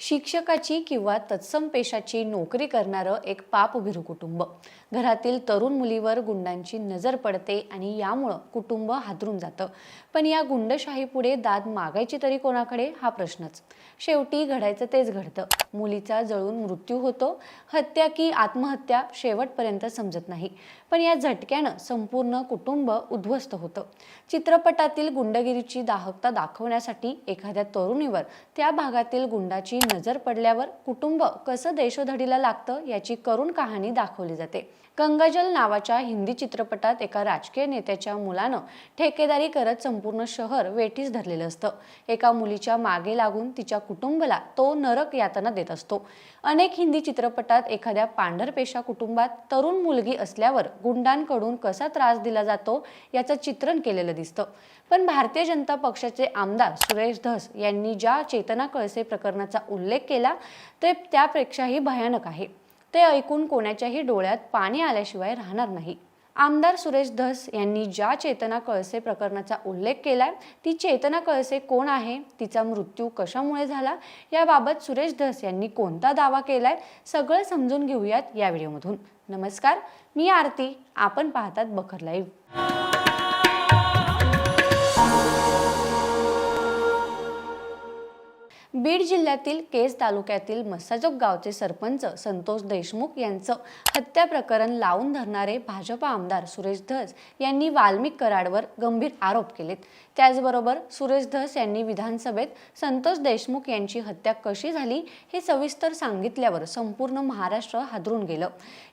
शिक्षकाची किंवा तत्सम पेशाची नोकरी करणारं एक पापभिरू कुटुंब. घरातील तरुण मुलीवर गुंडांची नजर पडते आणि यामुळं कुटुंब हादरून जातं. पण या गुंडशाहीपुढे दाद मागायची तरी कोणाकडे? हा प्रश्नच. शेवटी घडायचं तेच घडतं. मुलीचा जळून मृत्यू होतो. हत्या की आत्महत्या शेवटपर्यंत समजत नाही. पण या झटक्यानं संपूर्ण कुटुंब उद्ध्वस्त होतं. चित्रपटातील गुंडगिरीची दाहकता दाखवण्यासाठी एखाद्या तरुणीवर त्या भागातील गुंडाची नजर पडल्यावर कुटुंब कसं देशोधडीला लागतं याची करुण कहाणी दाखवली जाते. गंगाजल नावाच्या हिंदी चित्रपटात एका राजकीय नेत्याच्या मुलानं ठेकेदारी करत संपूर्ण शहर वेठीस धरलेलं असतं. एका मुलीच्या मागे लागून तिच्या कुटुंबाला तो नरक यातना देत असतो. अनेक हिंदी चित्रपटात एखाद्या पांढरपेशा कुटुंबात तरुण मुलगी असल्यावर गुंडांकडून कसा त्रास दिला जातो याचं चित्रण केलेलं दिसतं. पण भारतीय जनता पक्षाचे आमदार सुरेश धस यांनी ज्या चेतना कळसे प्रकरणाचा उल्लेख केला ते त्यापेक्षाही भयानक आहे. ते ऐकून कोणाच्याही डोळ्यात पाणी आल्याशिवाय राहणार नाही. आमदार सुरेश धस यांनी ज्या चेतना कळसे प्रकरणाचा उल्लेख केलाय ती चेतना कळसे कोण आहे? तिचा मृत्यू कशामुळे झाला? याबाबत सुरेश धस यांनी कोणता दावा केलाय? सगळं समजून घेऊयात या व्हिडिओमधून. नमस्कार मी आरती. आपण पाहतात बखर लाईव्ह. बीड जिल्ह्यातील केज तालुक्यातील मस्साजोग गावचे सरपंच संतोष देशमुख यांचं हत्या प्रकरण लावून धरणारे भाजपा आमदार सुरेश धस यांनी वाल्मिक कराडवर गंभीर आरोप केलेत. त्याचबरोबर सुरेश धस यांनी विधानसभेत संतोष देशमुख यांची हत्या कशी झाली हे सविस्तर सांगितल्यावर संपूर्ण महाराष्ट्र हादरून गेलं.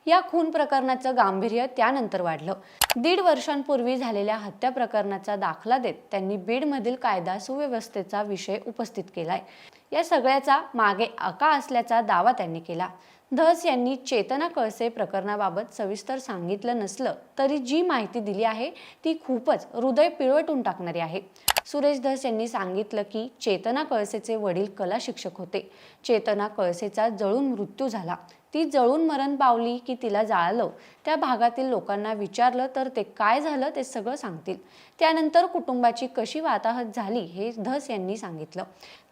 या खून प्रकरणाचं गांभीर्य त्यानंतर वाढलं. दीड वर्षांपूर्वी झालेल्या हत्या प्रकरणाचा दाखला देत त्यांनी बीडमधील कायदा सुव्यवस्थेचा विषय उपस्थित केलाय. या सगळ्याचा मागे आका असल्याचा दावा त्यांनी केला. धस यांनी चेतना कळसे प्रकरणाबाबत सविस्तर सांगितलं नसलं तरी जी माहिती दिली आहे ती खूपच हृदय पिळवटून टाकणारी आहे. सुरेश धस यांनी सांगितलं की चेतना कळसेचे वडील कला शिक्षक होते. चेतना कळसेचा जळून मृत्यू झाला. ती जळून मरण पावली की तिला जाळलं. त्या भागातील लोकांना विचारलं तर ते काय झालं? ते सगळं सांगतील. त्यानंतर कुटुंबाची कशी वाताहत झाली हे धस यांनी सांगितलं.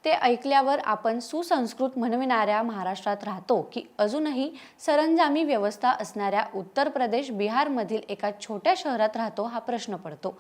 ते ऐकल्यावर आपण सुसंस्कृत म्हणविणाऱ्या महाराष्ट्रात राहतो की अजूनही सरंजामी व्यवस्था असणाऱ्या उत्तर प्रदेश बिहारमधील एका छोट्या शहरात राहतो हा प्रश्न पडतो.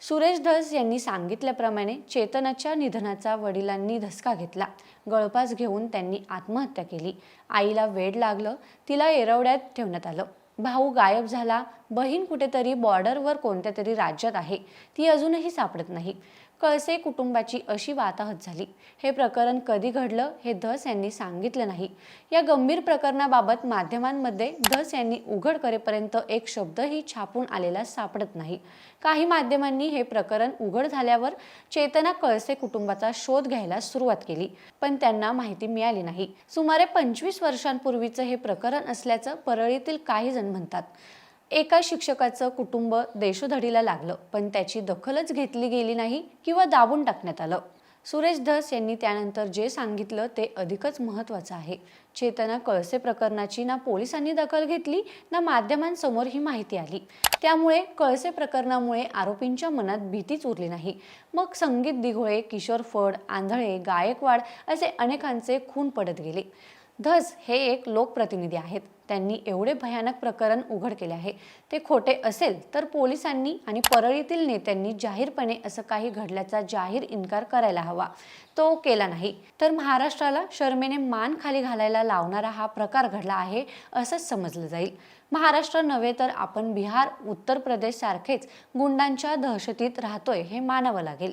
सुरेश धस यांनी सांगितल्याप्रमाणे चेतनाच्या निधनाचा वडिलांनी धसका घेतला. गळफास घेऊन त्यांनी आत्महत्या केली. आईला वेड लागलं तिला एरवड्यात ठेवण्यात आलं. भाऊ गायब झाला. बहीण कुठेतरी बॉर्डरवर कोणत्या तरी राज्यात आहे. ती अजूनही सापडत नाही. कळसे कुटुंबाची अशी वाताहत झाली. हे प्रकरण कधी घडलं हे धस यांनी सांगितलं नाही. या गंभीर प्रकरणाबाबत माध्यमांमध्ये धस यांनी उघड करेपर्यंत एक शब्दही छापून आलेला सापडत नाही. काही माध्यमांनी हे प्रकरण उघड झाल्यावर चेतना कळसे कुटुंबाचा शोध घ्यायला सुरुवात केली पण त्यांना माहिती मिळाली नाही. सुमारे पंचवीस वर्षांपूर्वीचं हे प्रकरण असल्याचं परळीतील काही जण म्हणतात. एका शिक्षकाचं कुटुंब देशोधडीला लागलं पण त्याची दखलच घेतली गेली नाही किंवा दाबून टाकण्यात आलं. सुरेश धस यांनी त्यानंतर जे सांगितलं ते अधिकच महत्त्वाचं आहे. चेतना कळसे प्रकरणाची ना पोलिसांनी दखल घेतली ना माध्यमांसमोर ही माहिती आली. त्यामुळे कळसे प्रकरणामुळे आरोपींच्या मनात भीतीच उरली नाही. मग संगीत दिघोळे किशोर फड आंधळे गायकवाड असे अनेकांचे खून पडत गेले. धस हे एक लोकप्रतिनिधी आहेत. त्यांनी एवढे भयानक प्रकरण उघड केले आहे. ते खोटे असेल तर पोलिसांनी आणि परळीतील नेत्यांनी जाहीरपणे असं काही घडल्याचा जाहीर इन्कार करायला हवा. तो केला नाही. तर महाराष्ट्राला शर्मेने मान खाली घालायला लावणारा हा प्रकार घडला आहे असंच समजलं जाईल. महाराष्ट्र नव्हे तर आपण बिहार उत्तर प्रदेश सारखेच गुंडांच्या दहशतीत राहतोय हे मानावं लागेल.